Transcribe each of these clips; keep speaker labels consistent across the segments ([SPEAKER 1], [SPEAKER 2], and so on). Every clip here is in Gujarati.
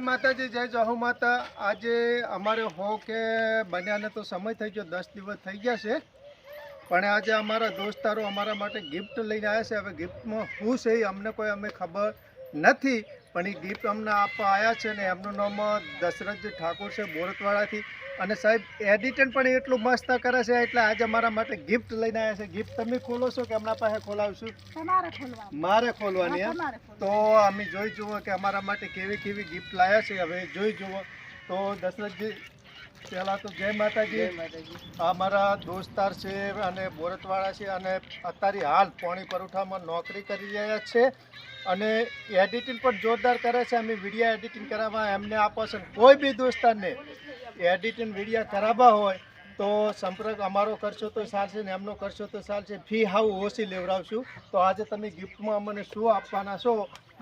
[SPEAKER 1] માતાજી, જય જહુ માતા. આજે અમારે હો કે બન્યાને તો સમય થઈ ગયો, દસ દિવસ થઈ ગયા છે. પણ આજે અમારા દોસ્તારો અમારા માટે ગિફ્ટ લઈને આવ્યા છે. હવે ગિફ્ટમાં શું છે અમને કોઈ અમે ખબર નથી. પણ એ ગિફ્ટ અમને આપવા આવ્યા છે ને એમનું નામ દશરથજી ઠાકોર છે બોરતવાડાથી અને સાહેબ એડિટન પણ એટલું મસ્ત કરે છે એટલે આજે અમારા માટે ગિફ્ટ લઈને આવ્યા છે. ગિફ્ટ તમે ખોલો છો કે એમના પાસે ખોલાવશું? મારે ખોલવાની તો અમે જોઈ જુઓ કે અમારા માટે કેવી કેવી ગિફ્ટ લાયા છે. હવે જોઈ જુઓ. તો દશરથજી પહેલાં તો જય માતાજી. આ મારા દોસ્તાર છે અને બોરતવાળા છે અને અત્યારે હાલ પોણી પરોઠામાં નોકરી કરી રહ્યા છે અને એડિટિંગ પણ જોરદાર કરે છે. અમે વીડિયો એડિટિંગ કરાવવા એમને આપો છે. કોઈ બી દોસ્તારને એડિટિંગ વીડિયો કરાવવા હોય તો સંપર્ક અમારો કરશો તો ચાલશે ને એમનો કરશો તો ચાલશે. ફી હાવ ઓછી લેવડાવશું. તો આજે તમે ગિફ્ટમાં અમને શું આપવાના છો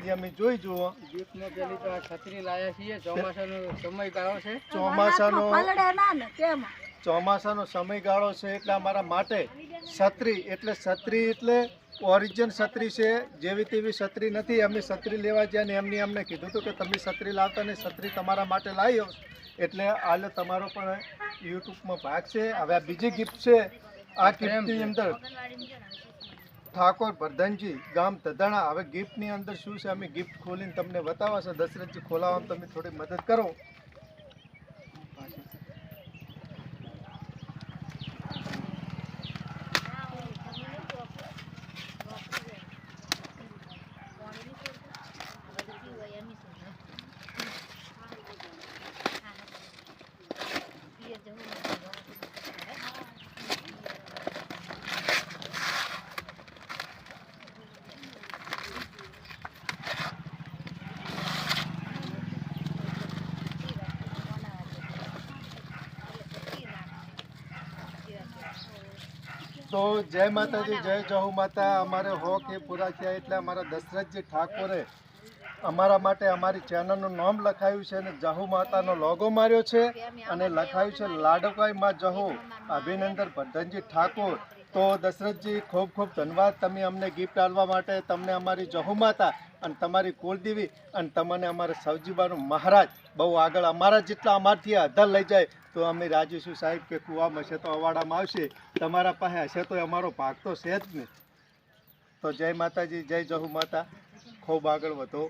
[SPEAKER 1] એ અમે જોઈ જુઓ.
[SPEAKER 2] ગિફ્ટમાં પેલી તો આ છત્રી લાયા છીએ. ચોમાસાનો સમયગાળો છે.
[SPEAKER 1] ચોમાસાનો ચોમાસાનો સમયગાળો છે એટલે અમારા માટે છત્રી એટલે છત્રી એટલે ઓરિજિન છત્રી છે. જેવી તેવી છત્રી નથી. અમે છત્રી લેવા જ્યાં ને એમની અમને કીધું હતું કે તમે છત્રી લાવતા ને છત્રી તમારા માટે લાવ્યો. એટલે હાલ તમારો પણ યુટ્યુબમાં ભાગ છે. હવે આ બીજી ગિફ્ટ છે. આ ગિફ્ટની અંદર ઠાકોર પ્રધાનજી ગામ તદાણા હવે ગિફ્ટની અંદર શું છે? અમે ગિફ્ટ ખોલીને તમને બતાવવા છે. દશરથજી ખોલાવવામાં તમે થોડી મદદ કરો. તો જય માતાજી, જય જહુ માતા. અમારે હો કે પૂરા થયા એટલે અમારા દશરથજી ઠાકોરે અમારા માટે અમારી ચેનલનું નામ લખાયું છે અને જહુ માતાનો લોગો માર્યો છે અને લખાયું છે લાડકાઈ માં જહુ. અભિનંદન પ્રધાનજી ઠાકોર. તો દશરથજી, ખૂબ ખૂબ ધન્યવાદ તમે અમને ગિફ્ટ આપવા માટે. તમને અમારી જહુ માતા અને તમારી કુળદેવી અને તમને અમારા સવજીબાનું મહારાજ બહુ આગળ અમારા જેટલા અમારથી આધાર લઈ જાય તો અમે રાજીશું સાહેબ કે કુવામાં હશે તો અવાડામાં આવશે. તમારા પાસે હશે તો અમારો ભાગ તો છે જ નહીં તો જય માતાજી, જય જહુ માતા. ખૂબ આગળ વધો.